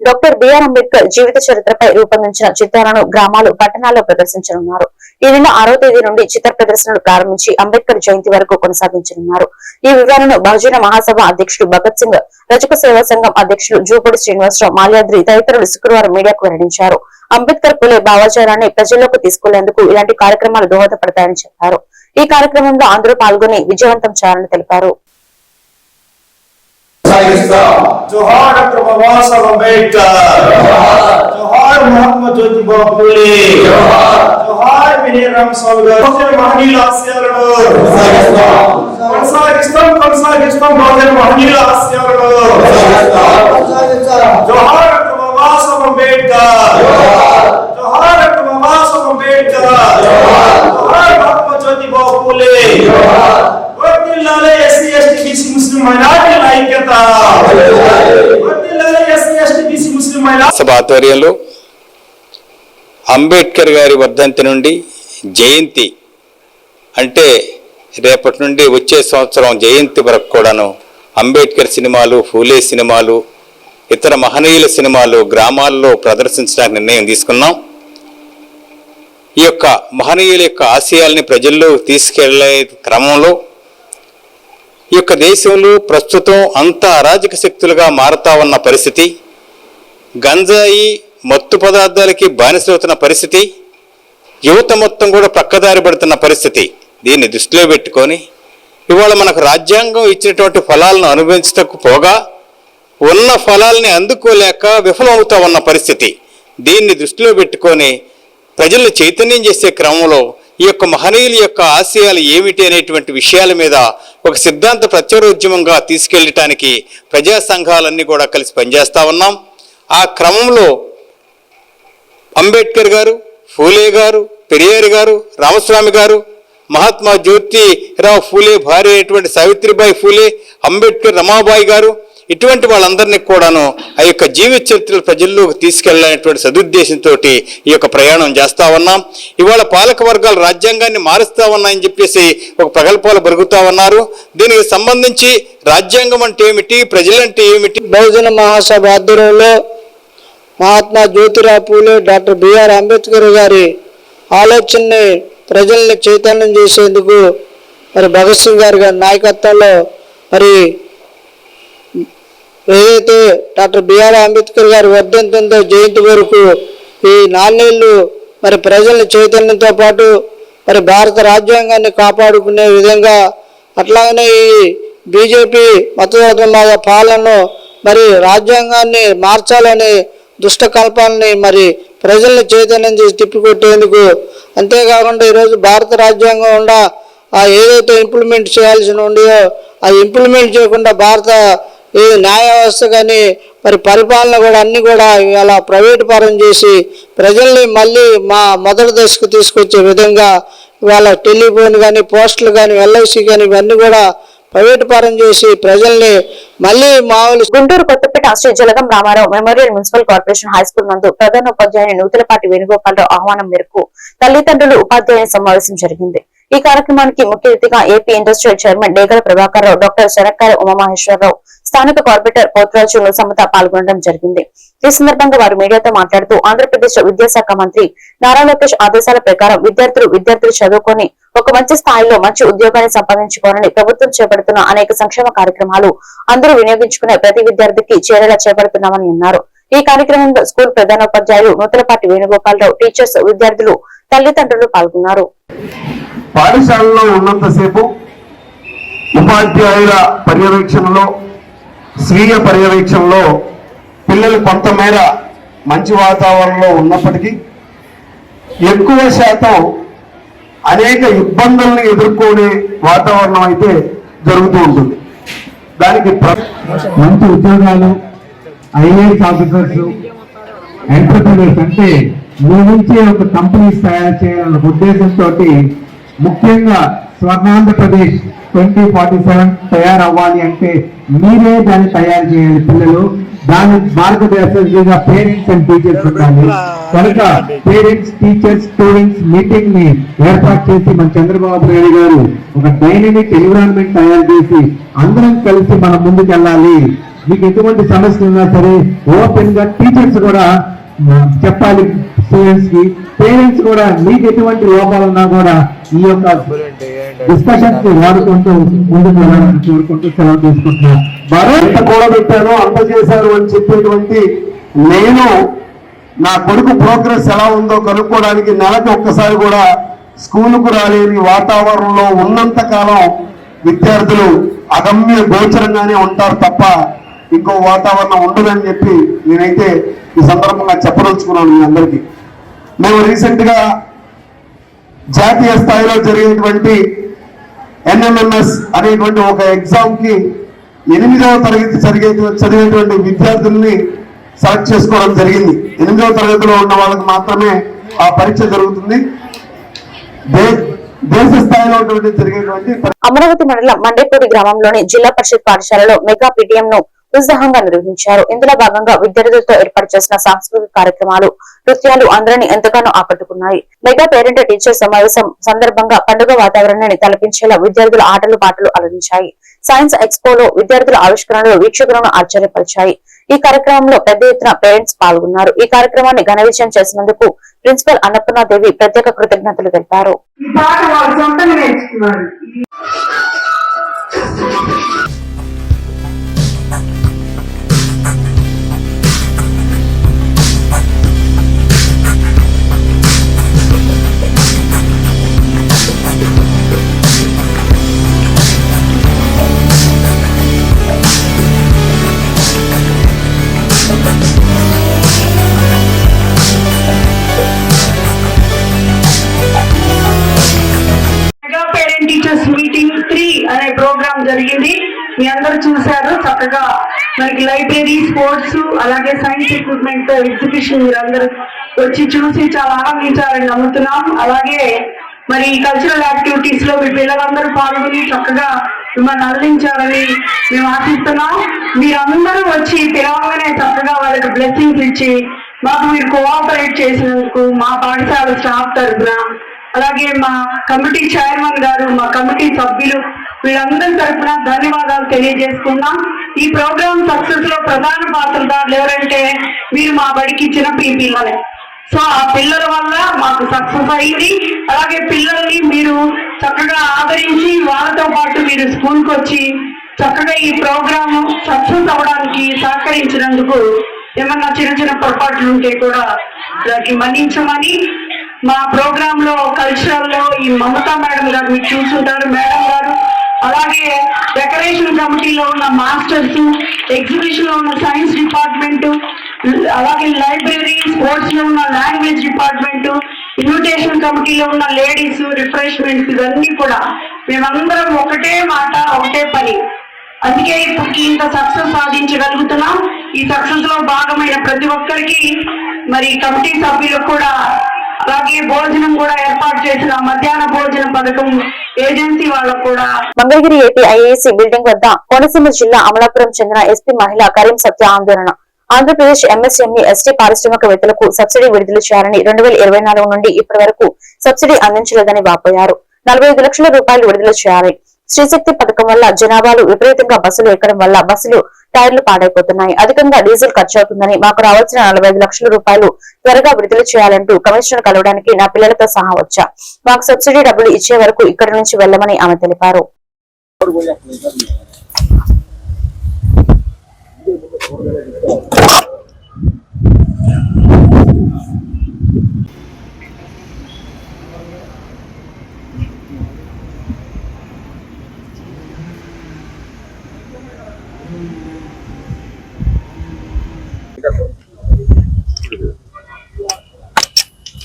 Doctor B R Ambedkar జీవిత చరిత్రపై రూపొందించిన చిత్రాలను గ్రామాలు పట్టణాల్లో ప్రదర్శించనున్నారు. ఈ నెల ఆరో తేదీ నుండి చిత్ర ప్రదర్శనలు ప్రారంభించి అంబేద్కర్ జయంతి వరకు కొనసాగించనున్నారు. ఈ వివరాలను బహుజన మహాసభ అధ్యక్షుడు భగత్ సింగ్ రజక సేవా సంఘం అధ్యక్షులు జూపూడి శ్రీనివాసరావు మాల్యాద్రి తదితరులు శుక్రవారం మీడియాకు వెల్లడించారు. అంబేద్కర్ పులే భావాచారాన్ని ప్రజల్లోకి తీసుకెళ్ళేందుకు ఇలాంటి కార్యక్రమాలు దోహదపడతాయని చెప్పారు. ఈ కార్యక్రమంలో అందరూ పాల్గొని విజయవంతం చేయాలని తెలిపారు. సాగిస్తాం जोहार डॉक्टर बाबा साहब अम्बेडकर जोहार महात्मा ज्योतिबा फुले जोहार వినయరామ స్వామి గారు బహుజన మహనీయుల ఆశయాలను సాగిస్తాం కొనసాగిస్తాం కొనసాగిస్తాం బహుజన మహనీయుల ఆశయాలను జోహార్ డాక్టర్ బాబా సాహెబ్ అంబేద్కర్ జోహార్ డాక్టర్ బాబా సాహెబ్ అంబేద్కర్ సభ ఆధ్వర్యంలో అంబేద్కర్ గారి వర్ధంతి నుండి జయంతి అంటే రేపటి నుండి వచ్చే సంవత్సరం జయంతి వరకు కూడాను అంబేద్కర్ సినిమాలు ఫూలే సినిమాలు ఇతర మహనీయుల సినిమాలు గ్రామాల్లో ప్రదర్శించడానికి నిర్ణయం తీసుకున్నాం. ఈ యొక్క మహనీయుల యొక్క ఆశయాల్ని ప్రజల్లో తీసుకెళ్ళే క్రమంలో ఈ యొక్క దేశంలో ప్రస్తుతం అంతా అరాజక శక్తులుగా మారుతా ఉన్న పరిస్థితి గంజాయి మత్తు పదార్థాలకి బానిసవుతున్న పరిస్థితి యువత మొత్తం కూడా ప్రక్కదారి పడుతున్న పరిస్థితి. దీన్ని దృష్టిలో పెట్టుకొని ఇవాళ మనకు రాజ్యాంగం ఇచ్చినటువంటి ఫలాలను అనుభవించటకు పోగా ఉన్న ఫలాల్ని అందుకోలేక విఫలమవుతా ఉన్న పరిస్థితి. దీన్ని దృష్టిలో పెట్టుకొని ప్రజలు చైతన్యం చేసే క్రమంలో ఈ యొక్క మహనీయుల యొక్క ఆశయాలు ఏమిటి అనేటువంటి విషయాల మీద ఒక సిద్ధాంత ప్రత్యరోద్యమంగా తీసుకెళ్ళటానికి ప్రజా సంఘాలన్నీ కూడా కలిసి పనిచేస్తూ ఉన్నాం. ఆ క్రమంలో అంబేద్కర్ గారు ఫూలే గారు పెరియారి గారు రామస్వామి గారు మహాత్మా జ్యోతిరావు ఫూలే భార్య అయినటువంటి సావిత్రిబాయి ఫూలే అంబేద్కర్ రమాబాయి గారు ఇటువంటి వాళ్ళందరినీ కూడాను ఆ యొక్క జీవిత చరిత్రలు ప్రజల్లోకి తీసుకెళ్ళనేటువంటి సదుద్దేశంతో ఈ యొక్క ప్రయాణం చేస్తా ఉన్నాం. ఇవాళ పాలక వర్గాలు రాజ్యాంగాన్ని మారుస్తా ఉన్నాయని చెప్పేసి ఒక ప్రగల్భాలు బరుగుతా ఉన్నారు. దీనికి సంబంధించి రాజ్యాంగం అంటే ఏమిటి? ప్రజలంటే ఏమిటి? బహుజన మహాసభ ఆధ్వర్యంలో Mahatma Jyotirao Phule doctor B R Ambedkar గారి ఆలోచనని ప్రజల్ని చైతన్యం చేసేందుకు మరి భగత్ సింగ్ గారి గారి నాయకత్వంలో మరి ఏదైతే డాక్టర్ బిఆర్ అంబేద్కర్ గారి వర్ధంతంతో జయంతి వరకు ఈ నాణ్యులు మరి ప్రజల చైతన్యంతో పాటు మరి భారత రాజ్యాంగాన్ని కాపాడుకునే విధంగా అట్లాగనే ఈ బీజేపీ మతవాద పాలనను మరి రాజ్యాంగాన్ని మార్చాలనే దుష్టకల్పాలని మరి ప్రజల్ని చైతన్యం చేసి తిప్పికొట్టేందుకు అంతేకాకుండా ఈరోజు భారత రాజ్యాంగం ఉండ ఆ ఏదైతే ఇంప్లిమెంట్ చేయాల్సి ఉండయో ఆ ఇంప్లిమెంట్ చేయకుండా భారత ఈ న్యాయ వ్యవస్థ కానీ మరి పరిపాలన కూడా అన్ని కూడా ఇవాళ ప్రైవేట్ పరం చేసి ప్రజల్ని మళ్ళీ మా మొదటి దశకు తీసుకొచ్చే విధంగా ఇవాళ టెలిఫోన్ కానీ పోస్టులు కానీ ఎల్ఐసి కానీ ఇవన్నీ కూడా ప్రైవేట్ పరం చేసి ప్రజల్ని మళ్ళీ మామూలు Guntur Kothapeta Shri Jalagam Ramarao memorial municipal corporation high school నందు ప్రధాన ఉపాధ్యాయుని నూతలపాటి వేణుగోపాలరావు ఆహ్వానం మేరకు తల్లిదండ్రులు ఉపాధ్యాయ సమావేశం జరిగింది. ఈ కార్యక్రమానికి ముఖ్య అతిథిగా AP industrial chairman Degala Prabhakar Rao doctor Sarakkaya Umamaheswararao స్థానిక కార్పొరేటర్ పోత్రాజు సమత పాల్గొనడం జరిగింది. ఈ సందర్భంగా వారు మీడియాతో మాట్లాడుతూ ఆంధ్రప్రదేశ్ విద్యాశాఖ మంత్రి నారా లోకేష్ ఆదేశాల ప్రకారం విద్యార్థులు విద్యార్థులు చదువుకొని ఒక మంచి స్థాయిలో మంచి ఉద్యోగాన్ని సంపాదించుకోవాలని ప్రభుత్వం చేపడుతున్న అనేక సంక్షేమ కార్యక్రమాలు అందరూ వినియోగించుకునే ప్రతి విద్యార్థికి చేరేలా చేపడుతున్నామని అన్నారు. ఈ కార్యక్రమంలో స్కూల్ ప్రధానోపాధ్యాయులు నూతనపాటి వేణుగోపాలరావు టీచర్స్ విద్యార్థులు తల్లిదండ్రులు పాల్గొన్నారు. పాఠశాలలో ఉన్నంతసేపు ఉపాధ్యాయుల పర్యవేక్షణలో స్వీయ పర్యవేక్షణలో పిల్లలు కొంతమేర మంచి వాతావరణంలో ఉన్నప్పటికీ ఎక్కువ శాతం అనేక ఇబ్బందులను ఎదుర్కొనే వాతావరణం అయితే జరుగుతూ ఉంటుంది. దానికి మంచి ఉద్యోగాలు ఐఏఎస్ ఆఫీసర్స్ ఎంటర్ప్రీనర్స్ అంటే మీ నుంచి ఒక కంపెనీస్ తయారు చేయాలన్న ఉద్దేశంతో ముఖ్యంగా స్వర్ణాంధ్రప్రదేశ్ ట్వంటీ ఫార్టీ సెవెన్ తయారవ్వాలి అంటే మీరే దాన్ని తయారు చేయాలి పిల్లలు. దాని మార్గదర్శకంగా పేరెంట్స్ అండ్ టీచర్స్ ఉండాలి. కనుక పేరెంట్స్ టీచర్స్ స్టూడెంట్స్ మీటింగ్ని ఏర్పాటు చేసి మన చంద్రబాబు నాయుడు గారు ఒక డైనమిక్ ఎన్విరాన్మెంట్ తయారు చేసి అందరం కలిసి మనం ముందుకెళ్ళాలి. మీకు ఎటువంటి సమస్యలు ఉన్నా సరే ఓపెన్గా టీచర్స్ కూడా చెప్పాలి. స్టూడెంట్స్కి పేరెంట్స్ కూడా మీకు ఎటువంటి లోపాలు ఉన్నా కూడా ఈ యొక్క డిస్కషన్స్ వాడుకుంటూ ముందుకు వెళ్ళాలని కోరుకుంటూ సెలవు తీసుకుంటున్నాను భారత్ ఎంత అంత చేశారు అని చెప్పేటువంటి నేను నా కొడుకు ప్రోగ్రెస్ ఎలా ఉందో కనుక్కోవడానికి నెలకి ఒక్కసారి కూడా స్కూలుకు రాలేని వాతావరణంలో ఉన్నంత కాలం విద్యార్థులు అగమ్య గోచరంగానే ఉంటారు తప్ప ఇంకో వాతావరణం ఉండదని చెప్పి నేనైతే ఈ సందర్భంగా చెప్పదలుచుకున్నాను మీ అందరికీ. మేము రీసెంట్గా జాతీయ స్థాయిలో జరిగేటువంటి ఎన్ఎంఎంఎస్ అనేటువంటి ఒక ఎగ్జామ్కి ఎనిమిదవ తరగతి చదివే చదివేటువంటి విద్యార్థుల్ని సెలెక్ట్ చేసుకోవడం జరిగింది. ఎనిమిదవ తరగతిలో ఉన్న వాళ్ళకి మాత్రమే ఆ పరీక్ష జరుగుతుంది. దేశ స్థాయిలో జరిగేటువంటి అమరావతి మండలం మండేపూడి గ్రామంలోని జిల్లా పరిషత్ పాఠశాలలో మెగా పీటీఎం ను ఉత్సాహంగా నిర్వహించారు. ఇందులో భాగంగా విద్యార్థులతో ఏర్పాటు చేసిన సాంస్కృతిక కార్యక్రమాలు నృత్యాలు అందరినీ ఎంతగానో ఆకట్టుకున్నాయి. మెగా పేరెంట్ టీచర్ సమావేశం సందర్భంగా పండుగ వాతావరణాన్ని తలపించేలా విద్యార్థుల ఆటలు పాటలు అలరించాయి. సైన్స్ ఎక్స్పోలో విద్యార్థుల ఆవిష్కరణలు వీక్షకులను ఆశ్చర్యపరిచాయి. ఈ కార్యక్రమంలో పెద్ద ఎత్తున పేరెంట్స్ పాల్గొన్నారు. ఈ కార్యక్రమాన్ని ఘన విజయం చేసినందుకు ప్రిన్సిపల్ అన్నపూర్ణాదేవి ప్రత్యేక కృతజ్ఞతలు తెలిపారు. జరిగింది. మీ అందరూ చూశారు చక్కగా మనకి లైబ్రరీ స్పోర్ట్స్ అలాగే సైన్స్ ఎక్విప్మెంట్ ఎగ్జిబిషన్ మీరు అందరూ వచ్చి చూసి చాలా ఆనందించాలని నమ్ముతున్నాం. అలాగే మరి కల్చరల్ యాక్టివిటీస్లో మీ పిల్లలందరూ పాల్గొని చక్కగా మిమ్మల్ని అందించాలని మేము ఆశిస్తున్నాం. మీరందరూ వచ్చి పిలవగానే చక్కగా వాళ్ళకి బ్లెస్సింగ్స్ ఇచ్చి మాకు మీరు కోఆపరేట్ చేసినందుకు మా పాఠశాల స్టాఫ్ తరఫున అలాగే మా కమిటీ చైర్మన్ గారు మా కమిటీ సభ్యులు వీళ్ళందరి తరఫున ధన్యవాదాలు తెలియజేసుకున్నాం ఈ ప్రోగ్రామ్ సక్సెస్లో ప్రధాన పాత్రదారులు ఎవరంటే మీరు మా బడికి ఇచ్చిన పిల్లలే. సో ఆ పిల్లల వల్ల మాకు సక్సెస్ అయింది. అలాగే పిల్లల్ని మీరు చక్కగా ఆదరించి వాళ్ళతో పాటు మీరు స్కూల్కి వచ్చి చక్కగా ఈ ప్రోగ్రామ్ సక్సెస్ అవ్వడానికి సహకరించినందుకు ఏమన్నా చిన్న చిన్న పొరపాట్లు ఉంటే కూడా దానికి మన్నించమని మా ప్రోగ్రామ్లో కల్చరల్లో ఈ మమతా మేడం గారు మీరు చూసుంటారు మేడం గారు. అలాగే డెకరేషన్ కమిటీలో ఉన్న మాస్టర్స్ ఎగ్జిబిషన్లో ఉన్న సైన్స్ డిపార్ట్మెంట్ అలాగే లైబ్రరీ స్పోర్ట్స్లో ఉన్న లాంగ్వేజ్ డిపార్ట్మెంట్ ఇన్విటేషన్ కమిటీలో ఉన్న లేడీస్ రిఫ్రెష్మెంట్స్ ఇవన్నీ కూడా మేమందరం ఒకటే మాట ఒకటే పని. అందుకే ఇప్పటికి ఇంత సక్సెస్ సాధించగలుగుతున్నాం. ఈ సక్సెస్లో భాగమైన ప్రతి ఒక్కరికి మరి కమిటీ సభ్యులకు కూడా భోజనం కూడా ఏర్పాటు చేసిన మధ్యాహ్న భోజన పథకం ఏజెన్సీ వాళ్ళకు కూడా మంగళగిరి ఏపీ ఐఏసీ బిల్డింగ్ వద్ద కోనసీమ జిల్లా అమలాపురం చెందిన ఎస్పీ మహిళ కరీం సత్య ఆందోళన. ఆంధ్రప్రదేశ్ ఎంఎస్ఎంఈ ఎస్టీ పారిశ్రామికవేత్తలకు సబ్సిడీ విడుదల చేయాలని రెండు వేల ఇరవై నాలుగు నుండి ఇప్పటి వరకు సబ్సిడీ అందించలేదని వాపోయారు. నలభై ఐదు లక్షల రూపాయలు విడుదల చేయాలి. శ్రీశక్తి పథకం వల్ల జనాభాలు విపరీతంగా బస్సులు ఎక్కడం వల్ల బస్సులు టైర్లు పాడైపోతున్నాయి. అధికంగా డీజిల్ ఖర్చు అవుతుందని మాకు రావాల్సిన నలభై ఐదు లక్షల రూపాయలు త్వరగా విడుదల చేయాలంటూ కమిషనర్ కలవడానికి నా పిల్లలతో సహా వచ్చా. మాకు సబ్సిడీ డబ్బులు ఇచ్చే వరకు ఇక్కడి నుంచి వెళ్ళమని ఆమె తెలిపారు.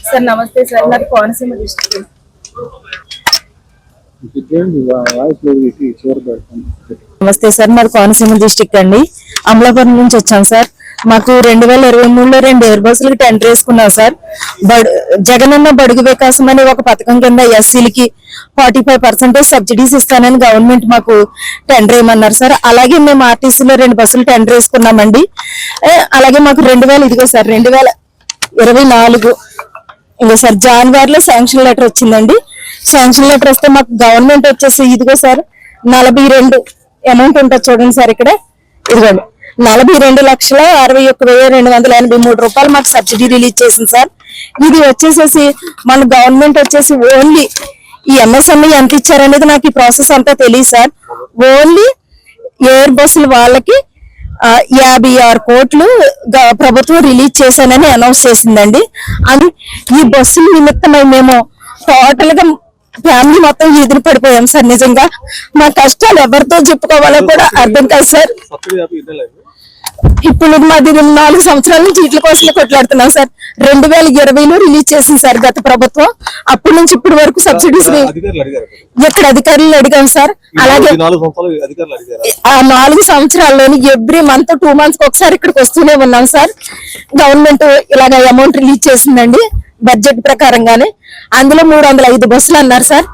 సార్ నమస్తే సార్. నాది కోనసీమ డిస్ట్రిక్ట్ నమస్తే సార్ మాది కోనసీమ డిస్ట్రిక్ట్ అండి. అమలాపురం నుంచి వచ్చాం సార్. మాకు రెండు వేల ఇరవై మూడులో రెండు ఎయిర్ బస్సులకి టెండర్ వేసుకున్నాం సార్. బడు జగనన్న బడుగు వికాసం అనే ఒక పథకం కింద ఎస్సీలకి ఫార్టీ ఫైవ్ పర్సెంటేజ్ సబ్సిడీస్ ఇస్తానని గవర్నమెంట్ మాకు టెండర్ వేయమన్నారు సార్. అలాగే మేము ఆర్టీసీలో రెండు బస్సులు టెండర్ వేసుకున్నామండి. అలాగే మాకు రెండు వేల ఇదిగో సార్ రెండు వేల ఇరవై నాలుగు ఇంకా సార్ జనవరిలో శాంక్షన్ లెటర్ వచ్చిందండి. శాంక్షన్ లెటర్ వస్తే మాకు గవర్నమెంట్ వచ్చేసి ఇదిగో సార్ నలభై రెండు అమౌంట్ ఉంటుంది చూడండి సార్ ఇక్కడ. ఇదిగోండి. నలభై రెండు లక్షల అరవై ఒక్క వెయ్యి రెండు వందల ఎనభై మూడు రూపాయలు మాకు సబ్సిడీ రిలీజ్ చేసింది సార్. ఇది వచ్చేసేసి మన గవర్నమెంట్ వచ్చేసి ఓన్లీ ఈ ఎంఎస్ఎంఈ ఎంత ఇచ్చారనేది నాకు ఈ ప్రాసెస్ అంతా తెలియదు సార్. ఓన్లీ ఎయిర్ బస్సులు వాళ్ళకి యాభై ఆరు కోట్లు గ- ప్రభుత్వం రిలీజ్ చేశానని అనౌన్స్ చేసిందండి. అని ఈ బస్సుల నిమిత్తమై మేము టోటల్గా ఫ్యామిలీ మొత్తం ఎదురు పడిపోయాం సార్ నిజంగా. మా కష్టాలు ఎవరితో చెప్పుకోవాలో కూడా అర్థం కాదు సార్. ఇప్పుడు మాది నాలుగు సంవత్సరాల నుంచి ఇట్ల కోసం కొట్లాడుతున్నాం సార్. రెండు వేల ఇరవైలో రిలీజ్ చేసింది సార్ గత ప్రభుత్వం. అప్పటి నుంచి ఇప్పటి వరకు సబ్సిడీస్ ఇక్కడ అధికారులు అడిగాం సార్. అలాగే ఆ నాలుగు సంవత్సరాల్లోని ఎవ్రీ మంత్ టూ మంత్స్ ఒకసారి ఇక్కడికి వస్తూనే ఉన్నాం సార్. గవర్నమెంట్ ఇలాగ అమౌంట్ రిలీజ్ చేసిందండి. బడ్జెట్ ప్రకారంగానే అందులో మూడు వందల ఐదు బస్సులు అన్నారు సార్.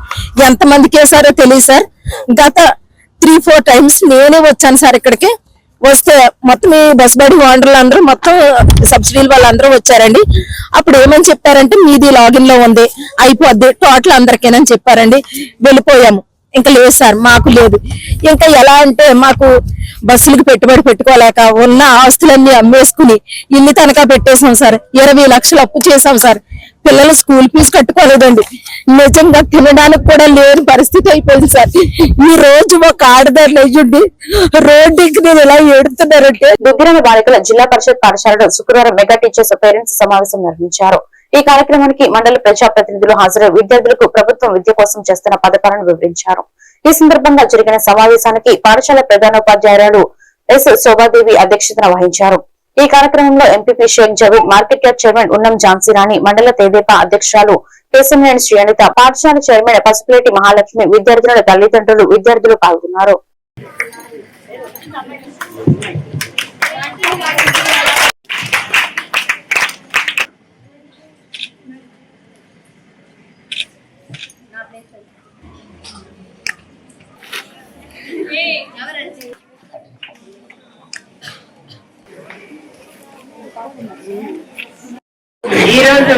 ఎంత మందికి వేసారో తెలియదు సార్. గత త్రీ ఫోర్ టైమ్స్ నేనే వచ్చాను సార్ ఇక్కడికి. వస్తే మొత్తం ఈ బస్ బడి ఓనర్లు అందరూ మొత్తం సబ్సిడీలు వాళ్ళందరూ వచ్చారండి. అప్పుడు ఏమని చెప్పారంటే మీది లాగిన్లో ఉంది అయిపోద్ది టోటల్ అందరికేనని చెప్పారండి. వెళ్ళిపోయాము. ఇంకా లేదు సార్ మాకు లేదు. ఇంకా ఎలా అంటే మాకు బస్సులకు పెట్టుబడి పెట్టుకోలేక ఉన్న ఆస్తులన్నీ అమ్మేసుకుని ఇల్లు తనఖా పెట్టేసాం సార్. ఇరవై లక్షలు అప్పు చేసాం సార్. పిల్లలు స్కూల్ ఫీజు కట్టుకోలేదండి. నిజంగా తినడానికి కూడా లేని పరిస్థితి అయిపోయింది సార్. ఈ రోజు ఒక ఆడదారు లేచుండి రోడ్డుకి నేను ఎలా ఏడుతున్నారంటే దుగ్గిరాల బాలికల జిల్లా పరిషత్ పాఠశాలలో శుక్రవారం మెగా టీచర్స్ పేరెంట్స్ సమావేశం నిర్వహించారు. ఈ కార్యక్రమానికి మండల ప్రజాప్రతినిధులు హాజరై విద్యార్థులకు ప్రభుత్వం విద్య కోసం చేస్తున్న పథకాలను వివరించారు. ఈ సందర్భంగా జరిగిన సమావేశానికి పాఠశాల ప్రధానోపాధ్యాయురాలు ఎస్ శోభాదేవి అధ్యక్షతన వహించారు. ఈ కార్యక్రమంలో MPP Sheikh Javeed market yard chairman Unnam Jhansi Rani మండల తేదేపా అధ్యక్షురాలు శ్రీ శ్రీఅనిత పాఠశాల చైర్మన్ పసుపులేటి మహాలక్ష్మి విద్యార్థుల తల్లిదండ్రులు విద్యార్థులు పాల్గొన్నారు. ఈరోజు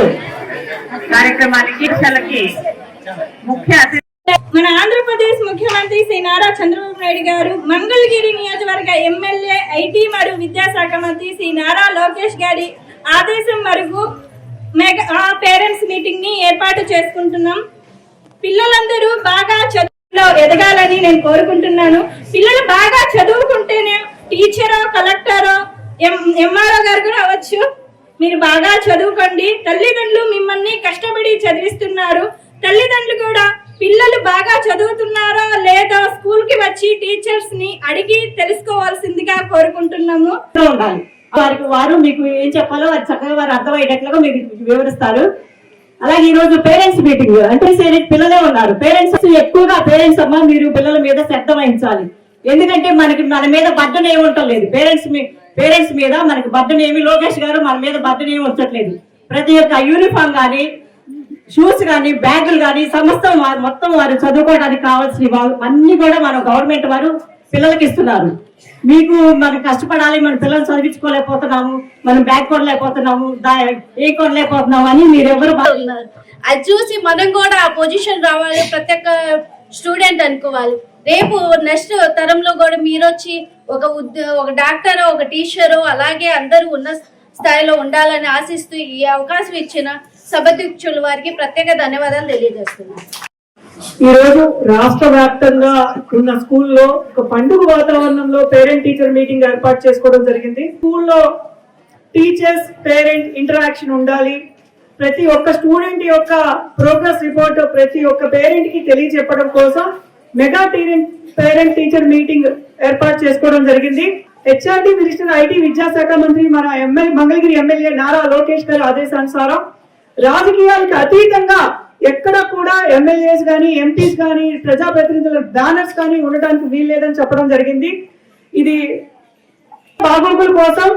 కార్యక్రమానికి చలకి ముఖ్య మన ఆంధ్రప్రదేశ్ ముఖ్యమంత్రి శ్రీ నారా చంద్రబాబు నాయుడు గారు మంగళగిరి నియోజకవర్గ ఎమ్మెల్యే ఐటీ మరియు విద్యాశాఖ మంత్రి శ్రీ నారా లోకేష్ గారి ఆదేశం వరకు మెగా పేరెంట్స్ మీటింగ్ని ఏర్పాటు చేసుకుంటున్నాం. పిల్లలందరూ బాగా చదువులో ఎదగాలని నేను కోరుకుంటున్నాను. పిల్లలు బాగా చదువుకుంటేనే టీచరో కలెక్టరో ఎంఆర్ఓ గారు కూడా అవ్వచ్చు. మీరు బాగా చదువుకోండి. తల్లిదండ్రులు మిమ్మల్ని కష్టపడి చదివిస్తున్నారు. తల్లిదండ్రులు కూడా పిల్లలు బాగా చదువుతున్నారో లేదో స్కూల్కి వచ్చి టీచర్స్ని అడిగి తెలుసుకోవాల్సిందిగా కోరుకుంటున్నాము. ఉండాలి. వారికి వారు మీకు ఏం చెప్పాలో అది చక్కగా వారు అర్థమయ్యేటట్లుగా మీకు వివరిస్తారు. అలాగే ఈ రోజు పేరెంట్స్ మీటింగ్. అంటే సరే- పిల్లలే ఉన్నారు. పేరెంట్స్ ఎక్కువగా పేరెంట్స్ అమ్మ మీరు పిల్లల మీద శ్రద్ధ వహించాలి. ఎందుకంటే మనకి మన మీద బడ్డన ఏమి పేరెంట్స్ పేరెంట్స్ పేరెంట్స్ మీద మనకి బర్డన్ ఏమి లోకేష్ గారు మన మీద బర్డన్ ఏమి ఉంచట్లేదు ప్రతి ఒక్క యూనిఫామ్ కానీ షూస్ కానీ బ్యాగులు కానీ సమస్తం వారు మొత్తం వారు చదువుకోవడానికి కావాల్సిన అన్ని కూడా మన గవర్నమెంట్ వారు పిల్లలకి ఇస్తున్నారు. మీకు మనం కష్టపడాలి మన పిల్లలు చదివించుకోలేకపోతున్నాము మనం బ్యాగ్ కొనలేకపోతున్నాము ఏ కొనలేకపోతున్నాము అని మీరు ఎవరు అది చూసి మనం కూడా ఆ పొజిషన్ రావాలి ప్రతి ఒక్క స్టూడెంట్ అనుకోవాలి. రేపు నెక్స్ట్ తరంలో కూడా మీరు వచ్చి ఒక ఒక డాక్టర్ ఒక టీచరో అలాగే అందరూ ఉన్న స్థాయిలో ఉండాలని ఆశిస్తూ ఈ అవకాశం ఇచ్చిన సభాధ్యక్షుల వారికి ప్రత్యేక ధన్యవాదాలు తెలియజేస్తున్నాను. ఈ రోజు రాష్ట్ర వ్యాప్తంగా ఉన్న స్కూల్లో ఒక పండుగ వాతావరణంలో పేరెంట్ టీచర్ మీటింగ్ ఏర్పాటు చేసుకోవడం జరిగింది. స్కూల్లో టీచర్స్ పేరెంట్ ఇంటరాక్షన్ ఉండాలి. ప్రతి ఒక్క స్టూడెంట్ యొక్క ప్రోగ్రెస్ రిపోర్ట్ ప్రతి ఒక్క పేరెంట్కి తెలియజెప్పడం కోసం మెగా పేరెంట్ టీచర్ మీటింగ్ ఏర్పాటు చేసుకోవడం జరిగింది. హెచ్ఆర్డి మినిస్టర్ ఐటీ విద్యాశాఖ మంత్రి మన ఎమ్మెల్యే మంగళగిరి ఎమ్మెల్యే నారా లోకేష్ గారి ఆదేశానుసారం రాజకీయాలకు అతీతంగా ఎక్కడ కూడా ఎమ్మెల్యేస్ కానీ ఎంపీస్ కానీ ప్రజాప్రతినిధుల బ్యానర్స్ కానీ ఉండటానికి వీల్లేదని చెప్పడం జరిగింది. ఇది బాగోగుల కోసం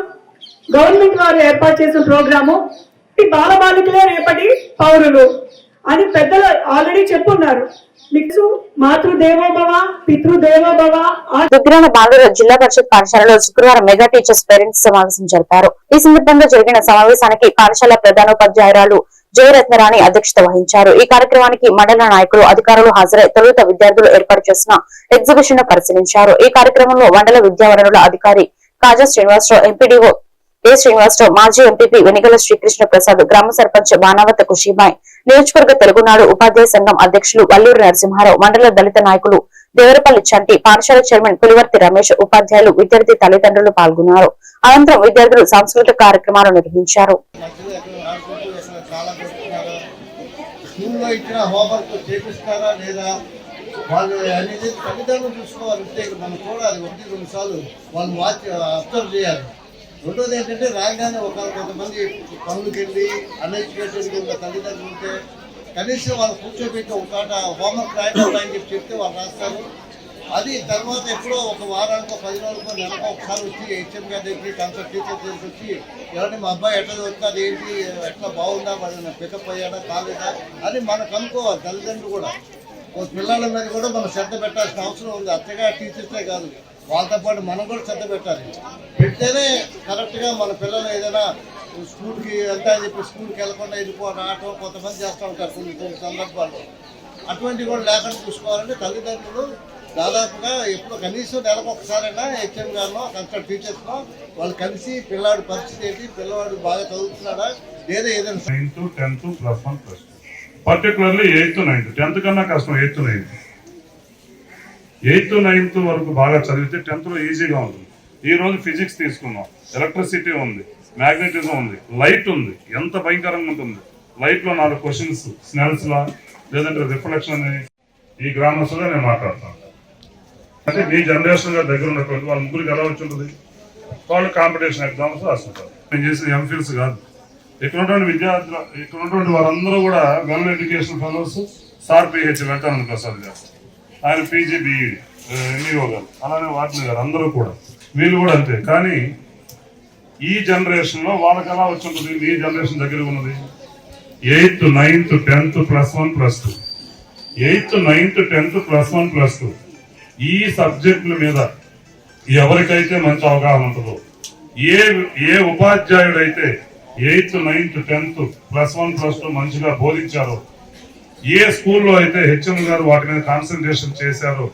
గవర్నమెంట్ వారు ఏర్పాటు చేసిన ప్రోగ్రాము. ఈ బాలబాలికలే రేపటి పౌరులు అని పెద్దలు ఆల్రెడీ చెప్పున్నారు. దుగ్గిరాల బాలుర జిల్లా పరిషత్ పాఠశాలలో శుక్రవారం మెగా టీచర్స్ పేరెంట్స్ సమావేశం జరిపారు. ఈ సందర్భంగా జరిగిన సమావేశానికి పాఠశాల ప్రధానోపాధ్యాయురాలు జయరత్నరాణి అధ్యక్షత వహించారు. ఈ కార్యక్రమానికి మండల నాయకులు అధికారులు హాజరై తొలుత విద్యార్థులు ఏర్పాటు చేసిన ఎగ్జిబిషన్ పరిశీలించారు. ఈ కార్యక్రమంలో మండల విద్యావనరుల అధికారి కాజా శ్రీనివాసరావు ఎంపీడీఓ ఏ శ్రీనివాసరావు మాజీ ఎంపీపీ వెనిగల శ్రీకృష్ణ ప్రసాద్ గ్రామ సర్పంచ్ బాణావత కుషిబాయ్ నియోజకవర్గ తెలుగునాడు ఉపాధ్యాయ సంఘం అధ్యక్షులు వల్లూరు నరసింహారావు మండల దళిత నాయకులు దేవరపల్లి చంటి పాఠశాల చైర్మన్ పులివర్తి రమేష్ ఉపాధ్యాయులు విద్యార్థి తల్లిదండ్రులు పాల్గొన్నారు. అనంతరం విద్యార్థులు సాంస్కృతిక కార్యక్రమాలు నిర్వహించారు. స్కూల్లో ఇచ్చిన హోంవర్క్ చేపిస్తారా లేదా వాళ్ళు అనేది తల్లిదండ్రులు చూసుకోవాలి ఉంటే మనం చూడాలి ఒకటి రెండు సార్లు వాళ్ళు వాచ్ అబ్జర్వ్ చేయాలి. రెండోది ఏంటంటే రాగానే ఒక కొంతమంది పనులకు వెళ్ళి అన్ఎడ్యుకేటెడ్గా ఉన్న తల్లిదండ్రులు ఉంటే కనీసం వాళ్ళు కూర్చోబెట్టి ఒక ఆట హోంవర్క్ రాయడం అని చెప్పి చెప్తే వాళ్ళు రాస్తారు. అది తర్వాత ఎప్పుడో ఒక వారానికో పది రోజులకో నెలకో ఒకసారి వచ్చి హెచ్ఎం గారి దగ్గరికి కన్సల్ట్ టీచర్ దగ్గరికి వచ్చి ఎవరంటే మా అబ్బాయి ఎట్లా చదువుతుంది ఏంటి ఎట్లా బాగుందా? మరి పికప్ అయ్యాడా? కాలేదా? అని మనకు అనుకోవాలి తల్లిదండ్రులు కూడా. ఒక పిల్లల మీద కూడా మనం శ్రద్ధ పెట్టాల్సిన అవసరం ఉంది. అత్తగా టీచర్సే కాదు. వాళ్ళతో పాటు మనం కూడా శ్రద్ధ పెట్టాలి. పెడితేనే కరెక్ట్గా మన పిల్లలు ఏదైనా స్కూల్కి వెళ్తా అని చెప్పి స్కూల్కి వెళ్ళకుండా వెళ్ళిపో రావటం కొంతమంది చేస్తూ ఉంటారు కొన్ని కొన్ని సందర్భాల్లో. అటువంటివి కూడా లేకుండా చూసుకోవాలంటే తల్లిదండ్రులు దాదాపుగా ఎప్పుడు కనీసం నెలకు ఒకసారైనా హెచ్ఎం గారినో కన్సల్ట్ టీచర్స్లో వాళ్ళు కలిసి పిల్లాడు పరిస్థితి ఏంటి పిల్లవాడు బాగా చదువుతున్నాడా లేదా ఏదైనా ninth tenth plus one plus particularly eighth ninth tenth కన్నా కష్టం ఎయిత్ నైన్త్ ఎయిత్ నైన్త్ వరకు బాగా చదివితే టెన్త్లో ఈజీగా ఉంటుంది. ఈ రోజు ఫిజిక్స్ తీసుకున్నాం ఎలక్ట్రిసిటీ ఉంది మ్యాగ్నెటిజం ఉంది లైట్ ఉంది. ఎంత భయంకరంగా ఉంటుంది. లైట్లో నాలుగు క్వశ్చన్స్ స్నెల్స్లా లేదంటే రిఫ్లెక్షన్ అని ఈ గ్రామస్తుగా నేను మాట్లాడతాను. అంటే మీ జనరేషన్గా దగ్గర ఉన్నటువంటి వాళ్ళ ముగ్గురికి ఎలా వచ్చి ఉంటుంది? వాళ్ళు కాంపిటీషన్ ఎగ్జామ్స్ రాస్తుంటారు నేను చేసిన ఎంఫిల్స్ కాదు. ఇక్కడ ఉన్నటువంటి విద్యార్థులు ఇక్కడ ఉన్నటువంటి వారందరూ కూడా well education fellows sir P H Venkatananda Prasad గారు ఆయన పీజీ బీఈడి ఎంఈఓ గారు అలానే వాటిని గారు అందరూ కూడా. వీళ్ళు కూడా అంతే. కానీ ఈ జనరేషన్లో వాళ్ళకి ఎలా వచ్చి ఉంటుంది? మీ జనరేషన్ దగ్గర ఉన్నది? Eighth ninth tenth plus one plus two. Eighth ninth tenth plus one plus two. ఈ సబ్జెక్టుల మీద ఎవరికైతే మంచి అవగాహన ఉంటుందో ఏ ఏ ఉపాధ్యాయుడైతే eighth ninth tenth plus one plus two మంచిగా బోధించారో ఏ స్కూల్లో అయితే హెచ్ఎం గారు వాటి మీద కాన్సన్ట్రేషన్ చేశారో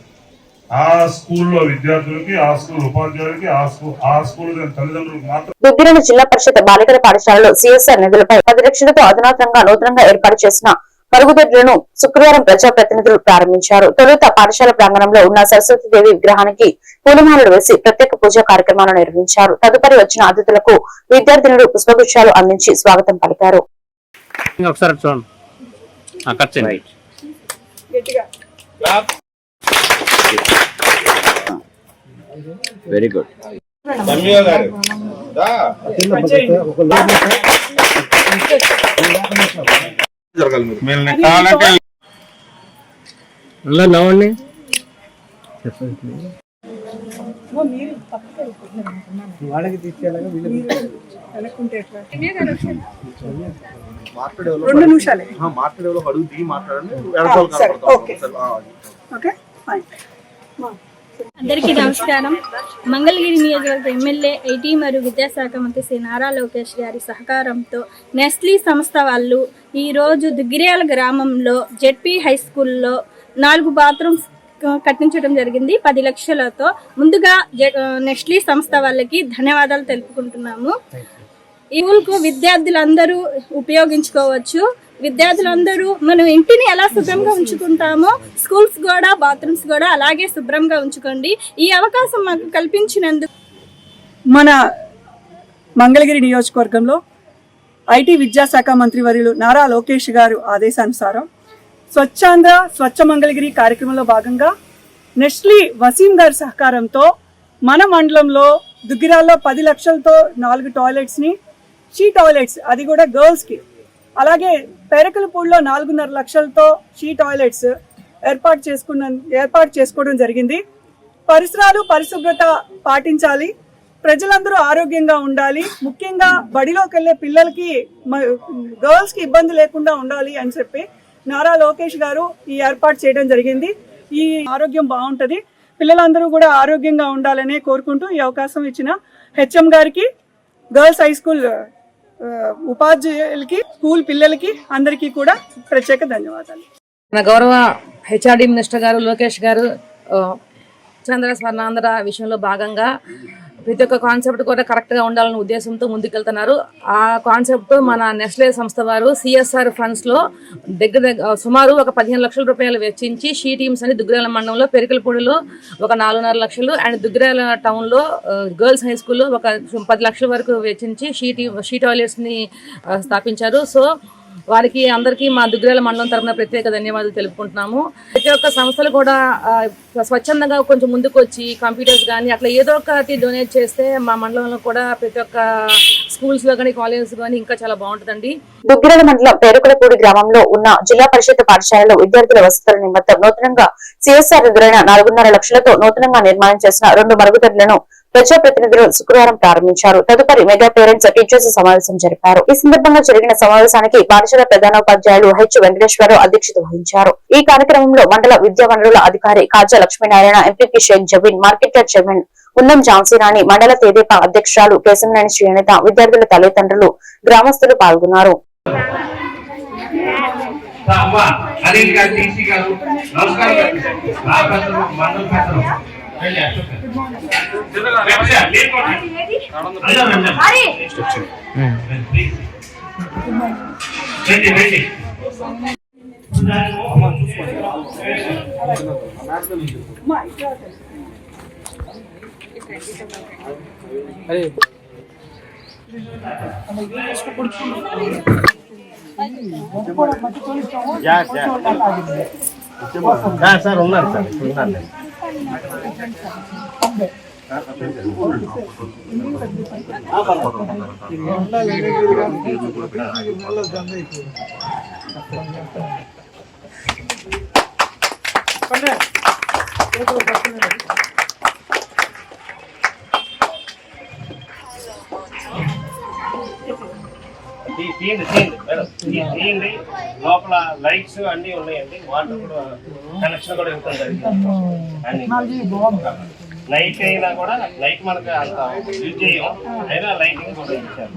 దుగ్గిరాల జిల్లా పరిషత్ బాలికల పాఠశాలలో సిఎస్ఆర్ నిధులపై పది లక్షలతో అధునాతంగా నూతనంగా ఏర్పాటు చేసిన మరుగుదొడ్లను శుక్రవారం ప్రజాప్రతినిధులు ప్రారంభించారు. తొలుత పాఠశాల ప్రాంగణంలో ఉన్న సరస్వతీదేవి విగ్రహానికి పూలమాలలు వేసి ప్రత్యేక పూజా కార్యక్రమాలు నిర్వహించారు. తదుపరి వచ్చిన అతిథులకు విద్యార్థినులు పుష్పగుచ్చాలు అందించి స్వాగతం పలికారు. వెరీ గుడ్ నవ్వండి. రెండు నిమిషాలే. మాట్లాడే అడుగు దిగి మాట్లాడండి. సరే, ఓకే. Okay fine. అందరికీ నమస్కారం. మంగళగిరి నియోజకవర్గ ఎమ్మెల్యే ఐటీ మరియు విద్యాశాఖ మంత్రి శ్రీ నారా లోకేష్ గారి సహకారంతో నెస్లీ సంస్థ వాళ్ళు ఈరోజు దుగ్గిరేల గ్రామంలో జెడ్పీ హై స్కూల్లో నాలుగు బాత్రూమ్స్ కట్టించడం జరిగింది. పది లక్షలతో ముందుగా నెస్లీ సంస్థ వాళ్ళకి ధన్యవాదాలు తెలుపుకుంటున్నాము. ఈ స్కూల్కు విద్యార్థులందరూ ఉపయోగించుకోవచ్చు. విద్యార్థులందరూ మనం ఇంటిని ఎలా శుభ్రంగా ఉంచుకుంటామో స్కూల్స్ కూడా బాత్రూమ్స్ కూడా అలాగే శుభ్రంగా ఉంచుకోండి. ఈ అవకాశం మాకు కల్పించినందుకు మన మంగళగిరి నియోజకవర్గంలో ఐటీ విద్యాశాఖ మంత్రి వర్యులు నారా లోకేష్ గారు ఆదేశానుసారం స్వచ్ఛాంధ్ర స్వచ్ఛ మంగళగిరి కార్యక్రమంలో భాగంగా నెస్లీ వసీం గారి సహకారంతో మన మండలంలో దుగ్గిరాల్లో పది లక్షలతో నాలుగు టాయిలెట్స్ని షీ టాయిలెట్స్ అది కూడా గర్ల్స్కి అలాగే పెరకలపూడిలో నాలుగున్నర లక్షలతో షీ టాయిలెట్స్ ఏర్పాటు చేసుకున్న ఏర్పాటు చేసుకోవడం జరిగింది. పరిసరాలు పరిశుభ్రత పాటించాలి. ప్రజలందరూ ఆరోగ్యంగా ఉండాలి. ముఖ్యంగా బడిలోకి వెళ్ళే పిల్లలకి గర్ల్స్కి ఇబ్బంది లేకుండా ఉండాలి అని చెప్పి నారా లోకేష్ గారు ఈ ఏర్పాటు చేయడం జరిగింది. ఈ ఆరోగ్యం బాగుంటుంది. పిల్లలందరూ కూడా ఆరోగ్యంగా ఉండాలనే కోరుకుంటూ ఈ అవకాశం ఇచ్చిన హెచ్ఎం గారికి గర్ల్స్ హై స్కూల్ ఉపాధ్యాయులకి స్కూల్ పిల్లలకి అందరికీ కూడా ప్రత్యేక ధన్యవాదాలు. మన గౌరవ హెచ్ఆర్డి మినిస్టర్ గారు లోకేష్ గారు చంద్ర స్వర్ణాంధ్ర విషయంలో భాగంగా ప్రతి ఒక్క కాన్సెప్ట్ కూడా కరెక్ట్గా ఉండాలనే ఉద్దేశంతో ముందుకెళ్తున్నారు. ఆ కాన్సెప్ట్ మన నెస్లే సంస్థ వారు సిఎస్ఆర్ ఫండ్స్లో దగ్గర దగ్గర సుమారు ఒక పదిహేను లక్షల రూపాయలు వెచ్చించి షీ టీమ్స్ అని దుగ్గరాల మండలంలో పెరికలపూడిలో ఒక నాలుగున్నర లక్షలు అండ్ దుగ్గరాల టౌన్లో గర్ల్స్ హై స్కూల్లో ఒక పది లక్షల వరకు వెచ్చించి షీ టీ షీ టాయిలెట్స్ని స్థాపించారు. సో వారికి అందరికీ మా దుగ్గిరాల మండలం తరపున ప్రత్యేక ధన్యవాదాలు తెలుపుకుంటున్నాము. ప్రతి ఒక్క సంస్థలు కూడా స్వచ్ఛందంగా కొంచెం ముందుకు వచ్చి కంప్యూటర్స్ కానీ అట్లా ఏదో ఒకటి డొనేట్ చేస్తే మా మండలంలో కూడా ప్రతి ఒక్క స్కూల్స్లో కానీ కాలేజెస్ కానీ ఇంకా చాలా బాగుంటుందండి. దుగ్గిరాల మండలం పేరుకులపూడి గ్రామంలో ఉన్న జిల్లా పరిషత్ పాఠశాలలో విద్యార్థుల వసతుల నిమిత్తం నూతనంగా సిఎస్ఆర్ ఎదురైన నాలుగున్నర లక్షలతో నూతనంగా నిర్మాణం చేసిన రెండు మరుగుదొడ్లను ప్రజాప్రతినిధులు శుక్రవారం ప్రారంభించారు. తదుపరి మెగా పేరెంట్స్ టీచర్స్ సమావేశం జరిపారు. ఈ సందర్భంగా జరిగిన సమావేశానికి పాఠశాల ప్రధానోపాధ్యాయులు హెచ్ వెంకటేశ్వరరావు అధ్యక్షత వహించారు. ఈ కార్యక్రమంలో మండల విద్యా వనరుల అధికారి Kaja Lakshminarayana MPP Sheikh Jabeen market yard chairman Unnam Jhansirani మండల తేదీప అధ్యక్షురాలు కేశంనేని శ్రీనిత విద్యార్థుల తల్లిదండ్రులు గ్రామస్తులు పాల్గొన్నారు. అమ్మా గారు నమస్కారం నా సార్ ఉన్నారు సార్ ఉన్నారు. తీయండి తీయండి మేడం. తీయండి. లోపల లైట్స్ అన్నీ ఉన్నాయండి. వాటర్ కూడా కనెక్షన్ కూడా ఇవ్వడం జరిగింది లైట్ అయినా కూడా లైట్ మనకు అంత యూజ్ చేయం అయినా లైటింగ్ కూడా ఇచ్చారు.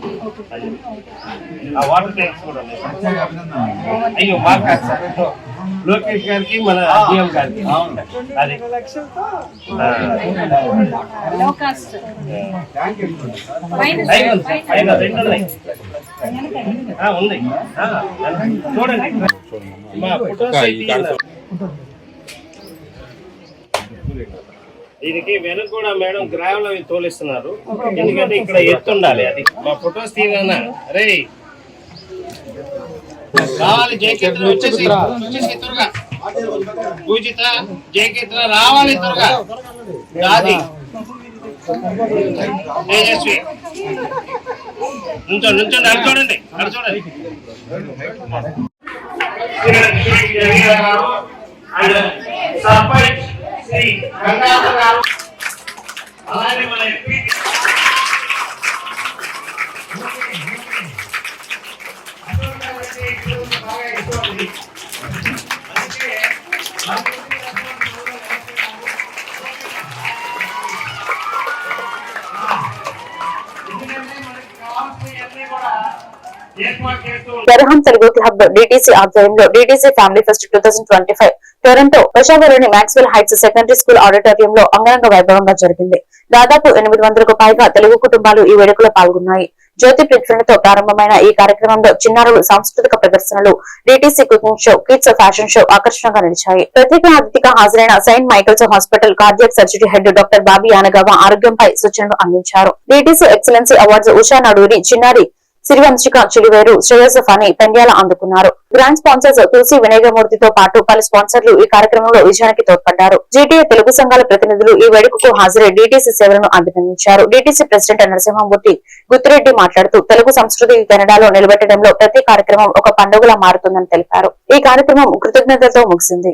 ఆ వాటర్ ట్యాంక్స్ కూడా ఉన్నాయి. అయ్యో మాకు కాదు సార్. లోకేష్ గారికి మన జిఎం గారికి. అది. ఉంది సార్, పైన రెండు ఉన్నాయి ఆ, ఉంది. ఆ, చూడండి. మా ఫోటోస్. దీనికి వెనక కూడా మేడం గ్రావెల్ అవి తోలిస్తున్నారు ఎందుకంటే ఇక్కడ ఎత్తు ఉండాలి అది మా ఫొటోస్ తీయనా రే రావాలి జయకేంద్ర వచ్చేసి వచ్చేసి త్వరగా పూజిత జయకేంద్ర రావాలి త్వరగా రాది తేజస్వి నుంచోండి నుంచోండి అటు చూడండి అటు చూడండి సర్పంచ్ శ్రీ గంగాధర్ గారు అలాగే మన ఎంపీ గరహం తెలుగు క్లబ్ డిటిసి ఆధ్వర్యంలో DTC family fest two thousand twenty five Toronto పెషావర్లోని Maxwell heights secondary school ఆడిటోరియంలో అంగరంగ వైభవంగా జరిగింది. దాదాపు ఎనిమిది వందలకు పైగా తెలుగు కుటుంబాలు ఈ వేడుకలో పాల్గొన్నాయి. జ్యోతి ప్రజ్వలతో ప్రారంభమైన ఈ కార్యక్రమంలో చిన్నారులు సాంస్కృతిక ప్రదర్శనలు DTC cooking show kids fashion show ఆకర్షణగా నిలిచాయి. ప్రత్యేక అతిథిగా హాజరైన saint Michael's hospital cardiac surgery head doctor Bobby Yanagawa ఆరోగ్యంపై సూచనలు అందించారు. DTC excellency awards Usha Naduri చిన్నారి సిరివంశిక చిలివేరు శ్రేయస్ ఫని పెండ్యాల అందుకున్నారు. గ్రాండ్ స్పాన్సర్స్ తులసి వినాయకమూర్తితో పాటు పలు స్పాన్సర్లు ఈ కార్యక్రమంలో విజయానికి తోడ్పడ్డారు. జీటీఏ తెలుగు సంఘాల ప్రతినిధులు ఈ వేడుకకు హాజరై డీటీసీ సేవలను అభినందించారు. డీటీసీ ప్రెసిడెంట్ నరసింహమూర్తి గుత్తిరెడ్డి మాట్లాడుతూ తెలుగు సంస్కృతి కెనడాలో నిలబెట్టడంలో ప్రతి కార్యక్రమం ఒక పండుగలా మారుతుందని తెలిపారు. ఈ కార్యక్రమం కృతజ్ఞతతో ముగిసింది.